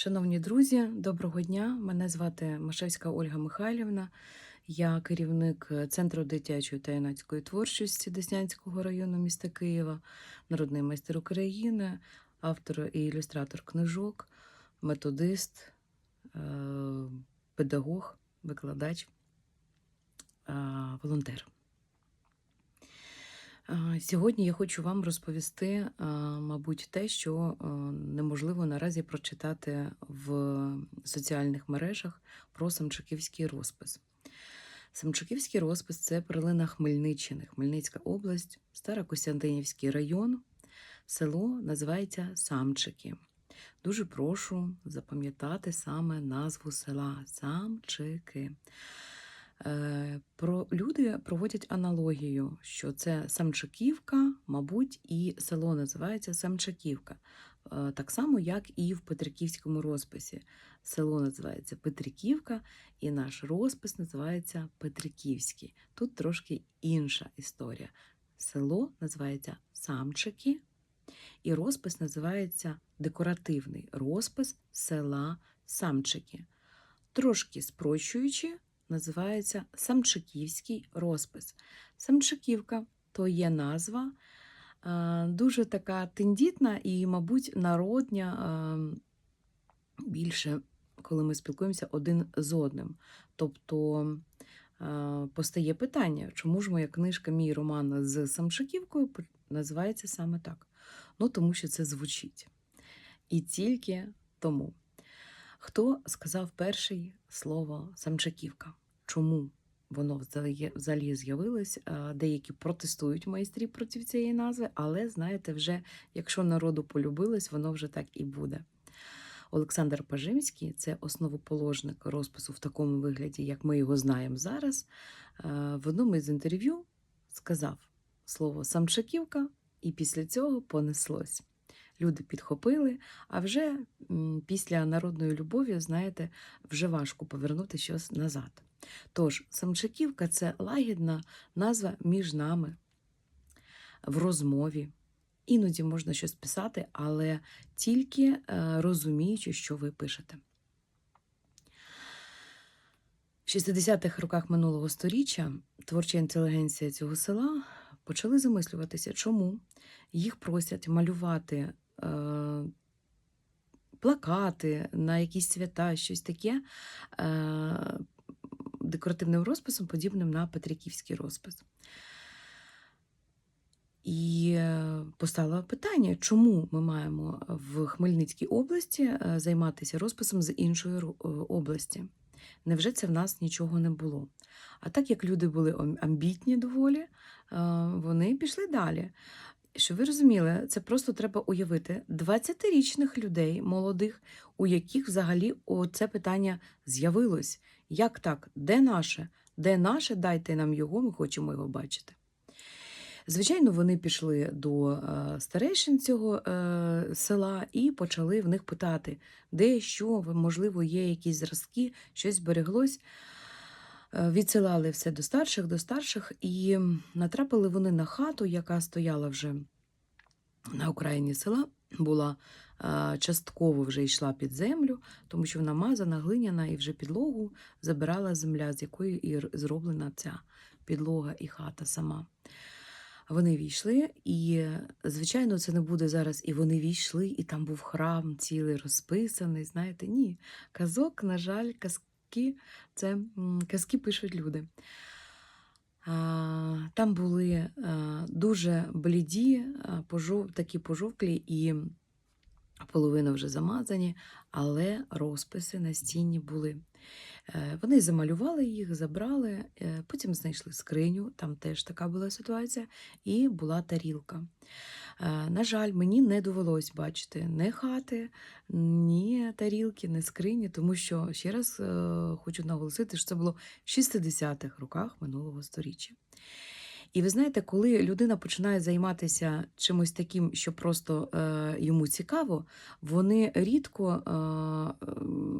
Шановні друзі, доброго дня! Мене звати Машевська Ольга Михайлівна. Я керівник е, Центру дитячої та юнацької творчості Деснянського району міста Києва, народний майстер України, автор і ілюстратор книжок, методист, е, педагог, викладач, е, волонтер. Сьогодні я хочу вам розповісти, мабуть, те, що неможливо наразі прочитати в соціальних мережах про Самчуківський розпис. Самчуківський розпис це перлина Хмельниччини, Хмельницька область, Старокостянтинівський район. Село називається Самчики. Дуже прошу запам'ятати саме назву села Самчики. Е, Про люди проводять аналогію, що це Самчаківка, мабуть, і село називається Самчаківка. Е, Так само, як і в Петриківському розписі. Село називається Петриківка, і наш розпис називається Петриківський. Тут трошки інша історія. Село називається Самчики, і розпис називається декоративний розпис села Самчики. Трошки спрощуючи, називається Самчиківський розпис. Самчиківка то є назва, дуже така тендітна і, мабуть, народня більше, коли ми спілкуємося один з одним. Тобто постає питання, чому ж моя книжка, мій роман з Самчиківкою називається саме так? Ну, тому що це звучить. І тільки тому. Хто сказав перший слово Самчаківка? Чому воно взагалі- з'явилось? Деякі протестують майстрі проти цієї назви, але знаєте, вже якщо народу полюбилось, воно вже так і буде. Олександр Пажимський це основоположник розпису в такому вигляді, як ми його знаємо зараз. В одному із інтерв'ю сказав слово Самчаківка, і після цього понеслось. Люди підхопили, а вже після народної любові, знаєте, вже важко повернути щось назад. Тож, Самчаківка це лагідна назва між нами в розмові. Іноді можна щось писати, але тільки е, розуміючи, що ви пишете. В 60-х роках минулого століття творча інтелігенція цього села почали замислюватися, чому їх просять малювати е, плакати на якісь свята, щось таке е, декоративним розписом, подібним на Петриківський розпис. І е, постало питання, чому ми маємо в Хмельницькій області е, займатися розписом з іншої е, області? Невже це в нас нічого не було? А так як люди були амбітні доволі, вони пішли далі. Щоб ви розуміли, це просто треба уявити 20-річних людей, молодих, у яких взагалі це питання з'явилось. Як так? Де наше? Де наше? Дайте нам його, ми хочемо його бачити. Звичайно, вони пішли до е, старейшин цього е, села і почали в них питати, де що, можливо, є якісь зразки, щось збереглось. Е, Відсилали все до старших, до старших, і натрапили вони на хату, яка стояла вже на окраїні села, була частково вже йшла під землю, тому що вона мазана, глиняна, і вже підлогу забирала земля, з якої і зроблена ця підлога і хата сама. Вони війшли, і, звичайно, це не буде зараз. І вони війшли, і там був храм цілий розписаний. Знаєте, ні. Казок, на жаль, казки це казки пишуть люди. Там були дуже бліді, такі пожовклі і половина вже замазані, але розписи на стіні були. Е, Вони замалювали їх, забрали, е, потім знайшли скриню, там теж така була ситуація, і була тарілка. Е, На жаль, мені не довелось бачити ні хати, ні тарілки, ні скрині, тому що ще раз хочу наголосити, що це було в 60-х роках минулого сторіччя. І ви знаєте, коли людина починає займатися чимось таким, що просто е, йому цікаво, вони рідко е,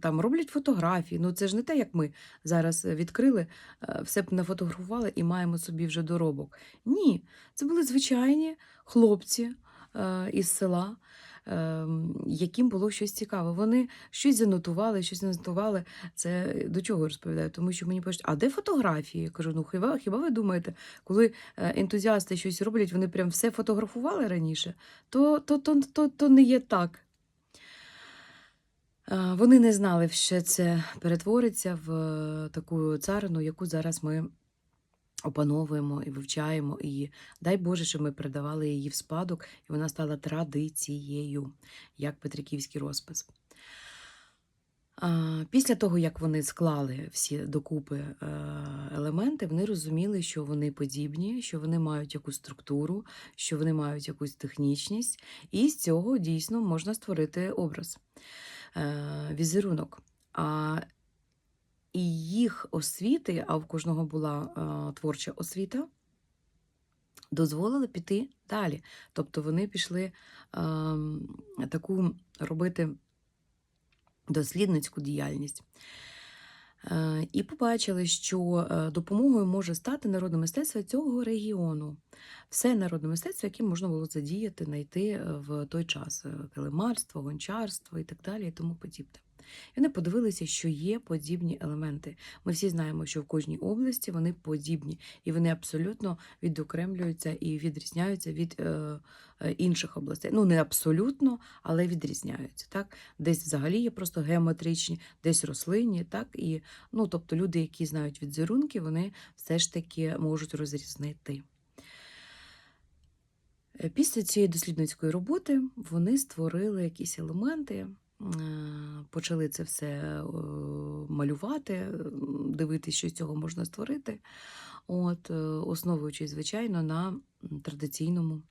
там роблять фотографії. Ну це ж не те, як ми зараз відкрили, е, все б нафотографували і маємо собі вже доробок. Ні, це були звичайні хлопці е, із села. Ем, яким було щось цікаве. Вони щось занотували, щось занотували. Це до чого я розповідаю? Тому що мені пишуть, а де фотографії? Я кажу, ну хіба, хіба ви думаєте, коли е, ентузіасти щось роблять, вони прям все фотографували раніше, то, то, то, то, то не є так. Е, Вони не знали, що це перетвориться в е, таку царину, яку зараз ми опановуємо і вивчаємо. І дай Боже, щоб ми передавали її в спадок, і вона стала традицією, як Петриківський розпис. Після того, як вони склали всі докупи е, елементи, вони розуміли, що вони подібні, що вони мають якусь структуру, що вони мають якусь технічність, і з цього дійсно можна створити образ, е, візерунок. А і їх освіти, а в кожного була е, творча освіта, дозволили піти далі. Тобто вони пішли ем, таку робити дослідницьку діяльність. Е, І побачили, що е, допомогою може стати народне мистецтво цього регіону. Все народне мистецтво, яке можна було задіяти, знайти в той час: килимарство, гончарство і так далі, і тому подібне. І вони подивилися, що є подібні елементи. Ми всі знаємо, що в кожній області вони подібні, і вони абсолютно відокремлюються і відрізняються від е, е, інших областей. Ну, не абсолютно, але відрізняються. Так? Десь взагалі є просто геометричні, десь рослинні, так? І, ну, тобто люди, які знають відзерунки, вони все ж таки можуть розрізнити. Е, Після цієї дослідницької роботи вони створили якісь елементи, почали це все е, малювати, дивитися, що з цього можна створити, от, е, основуючись, звичайно, на традиційному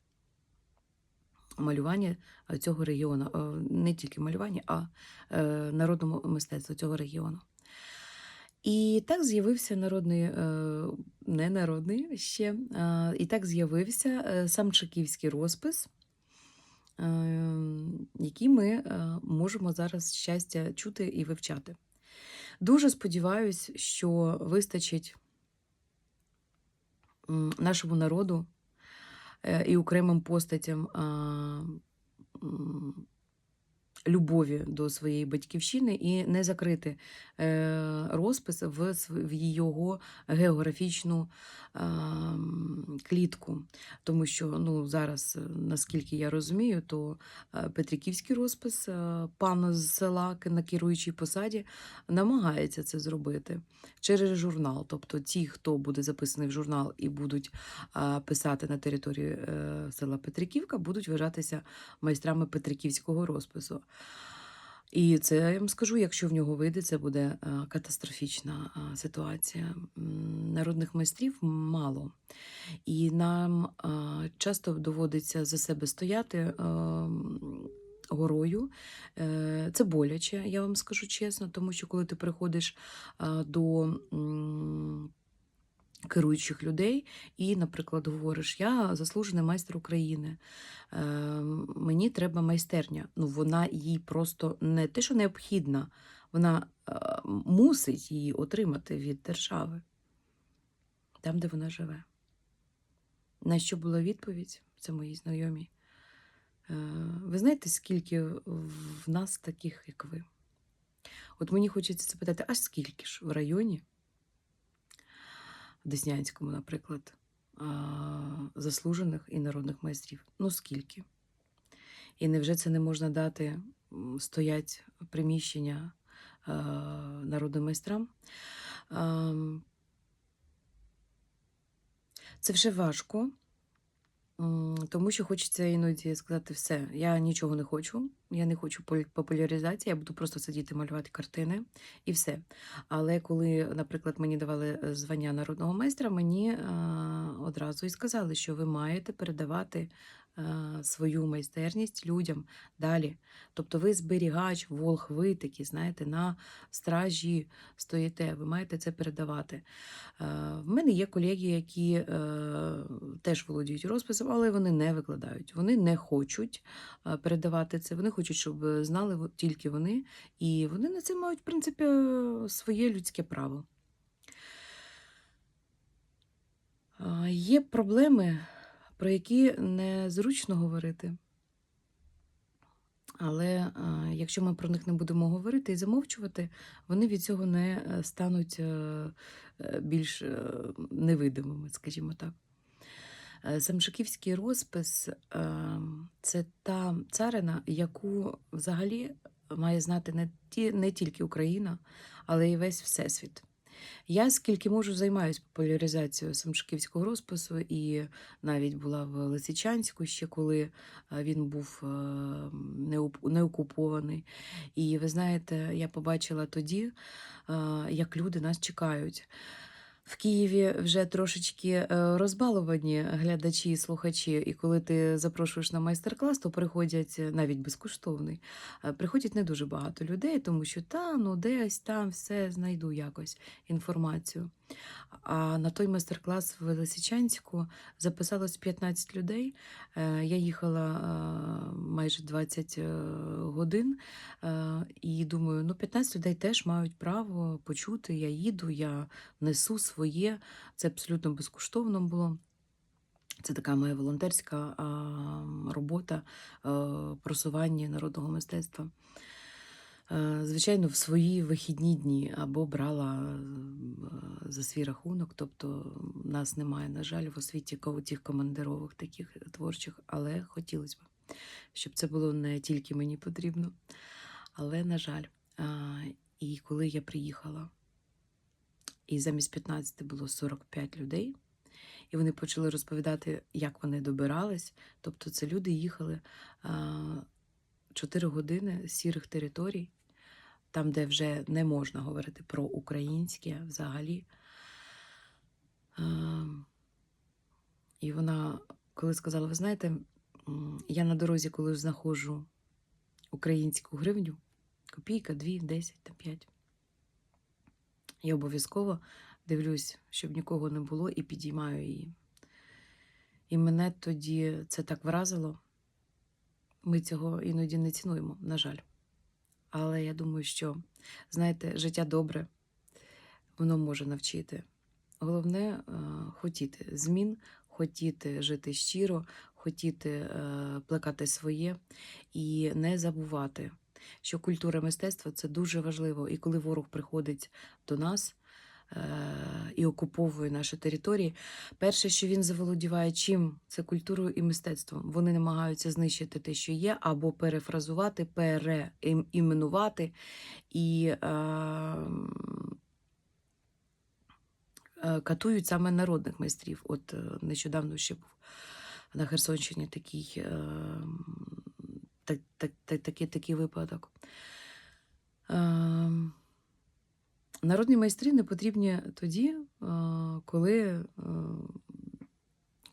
малюванні е, цього регіону. Е, Не тільки малюванні, а е, народному мистецтву цього регіону. І так з'явився народний, е, не народний ще, і так з'явився е, сам Чеківський розпис, е, який ми е, можемо зараз щастя чути і вивчати. Дуже сподіваюсь, що вистачить нашому народу е, і окремим постатям любові до своєї батьківщини і не закрити е, розпис в, його географічну клітку. Тому що ну, зараз, е, наскільки я розумію, то е, Петриківський розпис, пан з села на керуючій посаді, намагається це зробити через журнал. Тобто ті, хто буде записаний в журнал і будуть писати на території села Петриківка, будуть вважатися майстрами Петриківського розпису. І це я вам скажу, якщо в нього вийде, це буде е, катастрофічна е, ситуація. Народних майстрів мало. І нам е, часто доводиться за себе стояти горою. Це боляче, я вам скажу чесно, тому що коли ти приходиш до керуючих людей і, наприклад, говориш: Я заслужений майстер України, е, мені треба майстерня. Ну, вона їй просто не те, що необхідна, вона е, мусить її отримати від держави, там, де вона живе. На що була відповідь? Це мої знайомі. Е, Ви знаєте, скільки в нас таких, як ви? От мені хочеться запитати, а скільки ж в районі, Деснянському, наприклад, заслужених і народних майстрів? Ну скільки? І невже це не можна дати, стоять приміщення народним майстрам? Це вже важко, тому що хочеться іноді сказати все. Я нічого не хочу, я не хочу популяризації, я буду просто сидіти малювати картини і все. Але коли, наприклад, мені давали е, звання народного майстра, мені а, одразу і сказали, що ви маєте передавати е, свою майстерність людям далі. Тобто ви зберігач, волх, ви такі, знаєте, на стражі стоїте, ви маєте це передавати. В мене є колеги, які е, теж володіють розписом, але вони не викладають. Вони не хочуть передавати це. Вони хочуть, щоб знали тільки вони, і вони на це мають, в принципі, е, своє людське право. Є проблеми, про які незручно говорити. Але е, якщо ми про них не будемо говорити і замовчувати, вони від цього не е, стануть е, більш невидимими, скажімо так. Самшиківський розпис це та царина, яку взагалі має знати не тільки Україна, але й весь Всесвіт. Я скільки можу займаюся популяризацією самшиківського розпису, і навіть була в Лисичанську ще коли е, він був неокупований. не окупований. І ви знаєте, я побачила тоді, е, як люди нас чекають. В Києві вже трошечки е, розбаловані глядачі і слухачі, і коли ти запрошуєш на майстер-клас, то приходять е, навіть безкоштовний. е, Приходять не дуже багато людей, тому що та ну десь там все знайду якось інформацію. А на той майстер-клас в Лисичанську записалось 15 людей. Я їхала майже 20 е, годин і думаю, ну 15 людей теж мають право почути. Я їду, я несу своє. Це абсолютно безкоштовно було. Це така моя волонтерська робота е, просування народного мистецтва. Е, Звичайно, в свої вихідні дні або брала е, за свій рахунок. Тобто нас немає, на жаль, в освіті тих командировок таких творчих, але хотілося б, щоб це було не тільки мені потрібно. Але, на жаль, і коли я приїхала, і замість 15 було 45 людей, і вони почали розповідати, як вони добирались. Тобто, це люди їхали а, 4 години з сірих територій, там, де вже не можна говорити про українське взагалі. І вона, коли сказала, ви знаєте, я на дорозі, коли знаходжу українську гривню, копійка, дві, десять та п'ять. Я обов'язково дивлюсь, щоб нікого не було, і підіймаю її. І мене тоді це так вразило. Ми цього іноді не цінуємо, на жаль. Але я думаю, що, знаєте, життя добре, воно може навчити. Головне е, хотіти змін, хотіти жити щиро, хотіти е, плекати своє і не забувати, що культура мистецтва це дуже важливо. І коли ворог приходить до нас е, і окуповує наші території, перше, що він заволодіває чим? Це культурою і мистецтвом. Вони намагаються знищити те, що є, або перефразувати, переіменувати і. Е, е, Катують саме народних майстрів. От нещодавно ще був на Херсонщині такий, так, так, так, такий, такий випадок. Е, Народні майстри не потрібні тоді, е, коли, е,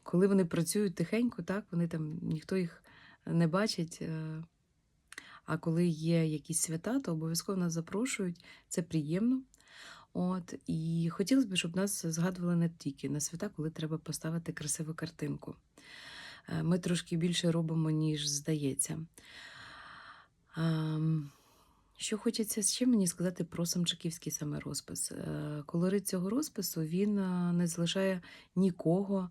коли вони працюють тихенько, так, вони там ніхто їх не бачить. А коли є якісь свята, то обов'язково нас запрошують. Це приємно. От, і хотілося б, щоб нас згадували не тільки на свята, коли треба поставити красиву картинку. Е, Ми трошки більше робимо, ніж здається. Що хочеться ще мені сказати про самчиківський саме розпис. Е, Колорит цього розпису він е, не залишає нікого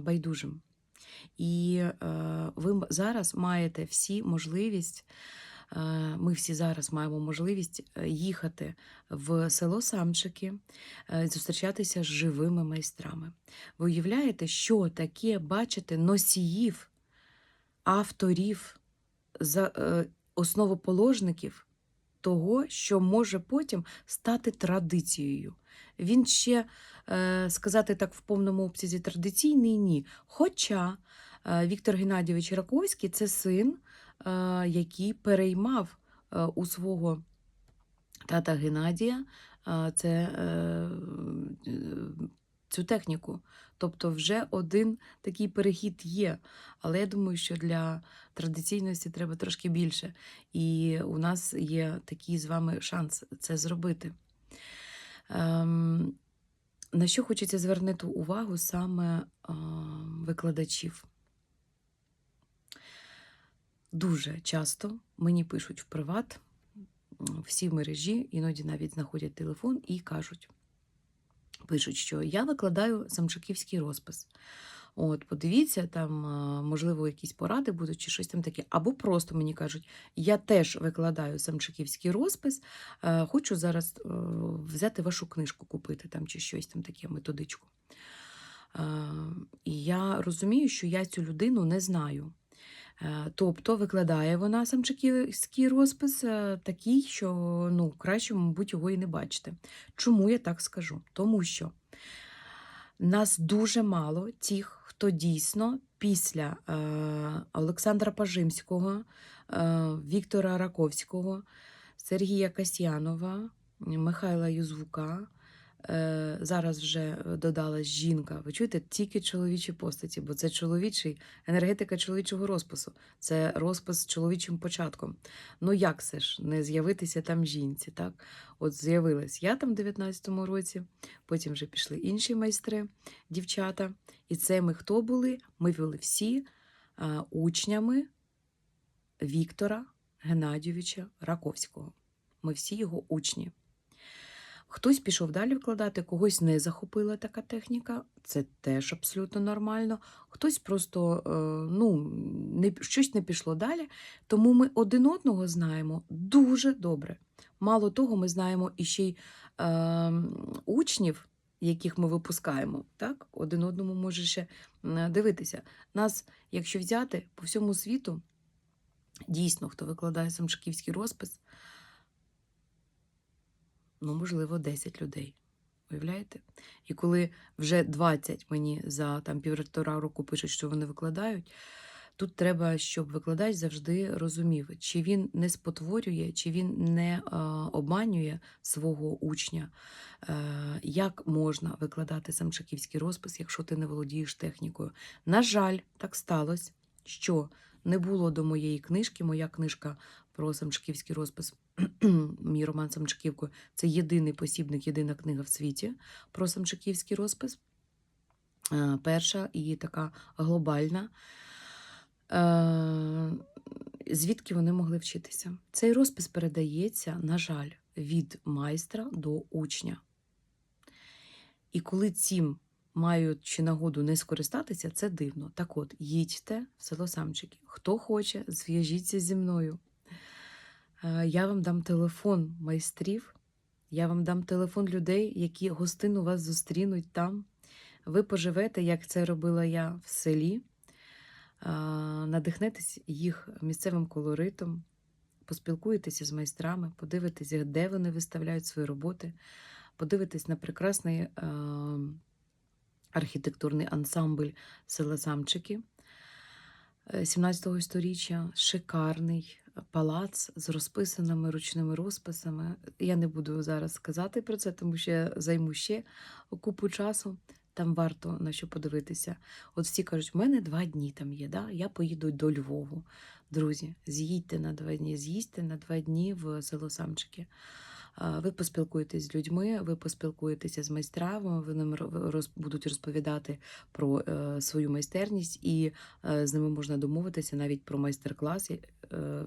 байдужим. І ви зараз маєте всі можливість, ми всі зараз маємо можливість е, їхати в село Самчики, е, зустрічатися з живими майстрами. Ви уявляєте, що таке бачити носіїв, авторів, е, основоположників того, що може потім стати традицією. Він ще, е, сказати так, в повному обсязі традиційний ні. Хоча е, Віктор Геннадійович Раковський це син, е, який переймав е, у свого тата Геннадія е, це, е, е, цю техніку. Тобто вже один такий перехід є. Але я думаю, що для традиційності треба трошки більше. І у нас є такий з вами шанс це зробити. Ем, на що хочеться звернути увагу саме е, викладачів? Дуже часто мені пишуть в приват, всі мережі, іноді навіть знаходять телефон і кажуть, пишуть, що я викладаю самчаківський розпис. От, подивіться, там, можливо, якісь поради будуть чи щось там таке. Або просто мені кажуть, я теж викладаю самчиківський розпис, е, хочу зараз е, взяти вашу книжку купити там чи щось там таке, методичку. Е, І я розумію, що я цю людину не знаю. Е, Тобто викладає вона самчиківський розпис е, такий, що ну, краще, мабуть, його і не бачити. Чому я так скажу? Тому що нас дуже мало тих, хто дійсно після е, Олександра Пажимського, е, Віктора Раковського, Сергія Касьянова, Михайла Юзвука. Е, зараз вже додалась жінка. Ви чуєте, тільки чоловічі постаті, бо це чоловічий енергетика чоловічого розпису. Це розпис з чоловічим початком. Ну як це ж не з'явитися там жінці? так? От з'явилась я там в 19-му році, потім вже пішли інші майстри, дівчата. І це ми хто були? Ми були всі а, учнями Віктора Геннадійовича Раковського. Ми всі його учні. Хтось пішов далі вкладати, когось не захопила така техніка, це теж абсолютно нормально. Хтось просто е, ну, не, щось не пішло далі. Тому ми один одного знаємо дуже добре. Мало того, ми знаємо іще й е, учнів, яких ми випускаємо. Так? Один одному може ще дивитися. Нас, якщо взяти по всьому світу, дійсно, хто викладає самшиківський розпис, ну, можливо, 10 людей. Уявляєте? І коли вже 20 мені за там півтора року пишуть, що вони викладають, тут треба, щоб викладач завжди розумів, чи він не спотворює, чи він не е, обманює свого учня, е, як можна викладати самшаківський розпис, якщо ти не володієш технікою. На жаль, так сталося, що не було до моєї книжки. Моя книжка про самчиківський розпис, мій роман Самчиківкою, це єдиний посібник, єдина книга в світі про самчиківський розпис. Е, Перша і така глобальна. Е, Звідки вони могли вчитися? Цей розпис передається, на жаль, від майстра до учня. І коли цим маючи нагоду не скористатися, це дивно. Так от, їдьте в село Самчики. Хто хоче, зв'яжіться зі мною. Е, Я вам дам телефон майстрів, я вам дам телефон людей, які гостину вас зустрінуть там. Ви поживете, як це робила я в селі, е, надихнетесь їх місцевим колоритом, поспілкуєтеся з майстрами, подивитеся, де вони виставляють свої роботи, подивитесь на прекрасний е, архітектурний ансамбль села Самчики. 17 го сторіччя, шикарний палац з розписаними ручними розписами. Я не буду зараз сказати про це, тому що я займу ще купу часу. Там варто на що подивитися. От всі кажуть, в мене два дні там є. Да? Я поїду до Львову. Друзі, з'їдьте на два дні, з'їздьте на два дні в село Самчики. Ви поспілкуєтесь з людьми, ви поспілкуєтеся з майстрами, вони роз, будуть розповідати про е, свою майстерність, і е, з ними можна домовитися навіть про майстер-клас,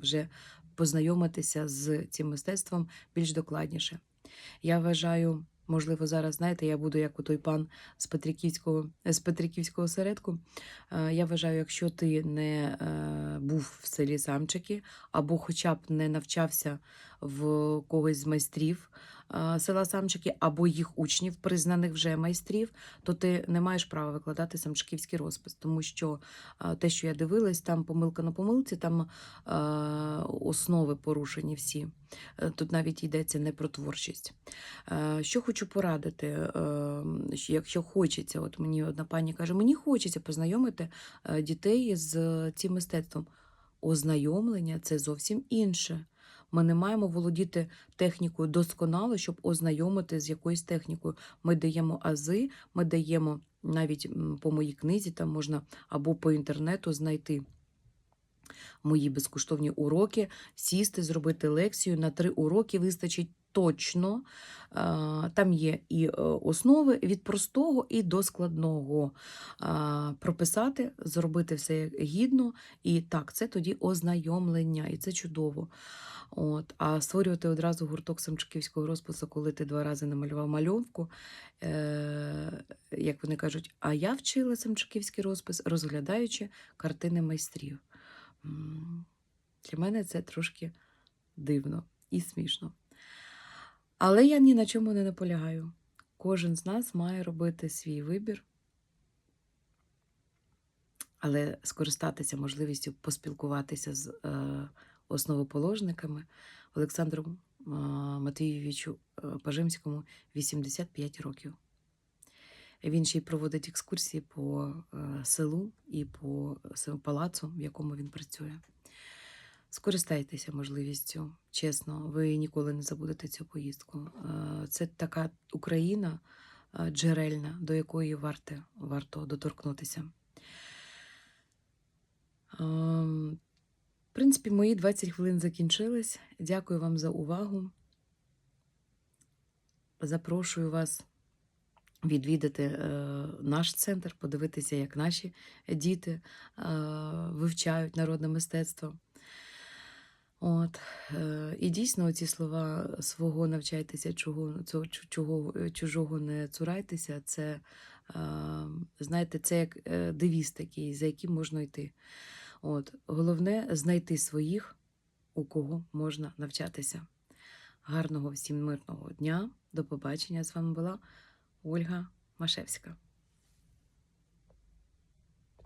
вже познайомитися з цим мистецтвом більш докладніше. Я вважаю, можливо, зараз, знаєте, я буду як у той пан з Петриківського, з Петриківського середку. Е, Я вважаю, якщо ти не е, був в селі Самчики, або хоча б не навчався в когось з майстрів е, села Самчики, або їх учнів, признаних вже майстрів, то ти не маєш права викладати самчиківський розпис, тому що е, те, що я дивилась, там помилка на помилці, там е, основи порушені всі. Тут навіть йдеться не про творчість. Що хочу порадити, якщо хочеться, от мені одна пані каже, мені хочеться познайомити дітей з цим мистецтвом. Ознайомлення це зовсім інше. Ми не маємо володіти технікою досконало, щоб ознайомити з якоюсь технікою. Ми даємо ази, ми даємо навіть по моїй книзі, там можна або по інтернету знайти мої безкоштовні уроки, сісти, зробити лекцію. На три уроки вистачить точно. Е, Там є і е, основи від простого і до складного. Е, Прописати, зробити все гідно, і так, це тоді ознайомлення, і це чудово. От. А створювати одразу гурток самчиківського розпису, коли ти два рази намалював мальовку, як вони кажуть, а я вчила самчиківський розпис, розглядаючи картини майстрів. Для мене це трошки дивно і смішно. Але я ні на чому не наполягаю. Кожен з нас має робити свій вибір, але скористатися можливістю поспілкуватися з е, основоположниками Олександру е, Матвійовичу е, Пажимському 85 років. Він ще й проводить екскурсії по е, селу і по с- палацу, в якому він працює. Скористайтеся можливістю, чесно, ви ніколи не забудете цю поїздку. Е, Це така Україна е, джерельна, до якої варте, варто доторкнутися. Ем, В принципі, мої 20 хвилин закінчились. Дякую вам за увагу. Запрошую вас відвідати е, наш центр, подивитися, як наші діти е, вивчають народне мистецтво. От, е, і дійсно ці слова свого навчайтеся, чого, чого, е, чужого не цурайтеся, це, е, знаєте, це як е, девіз такий, за яким можна йти. От, головне знайти своїх, у кого можна навчатися. Гарного всім мирного дня. До побачення. З вами була Ольга Машевська.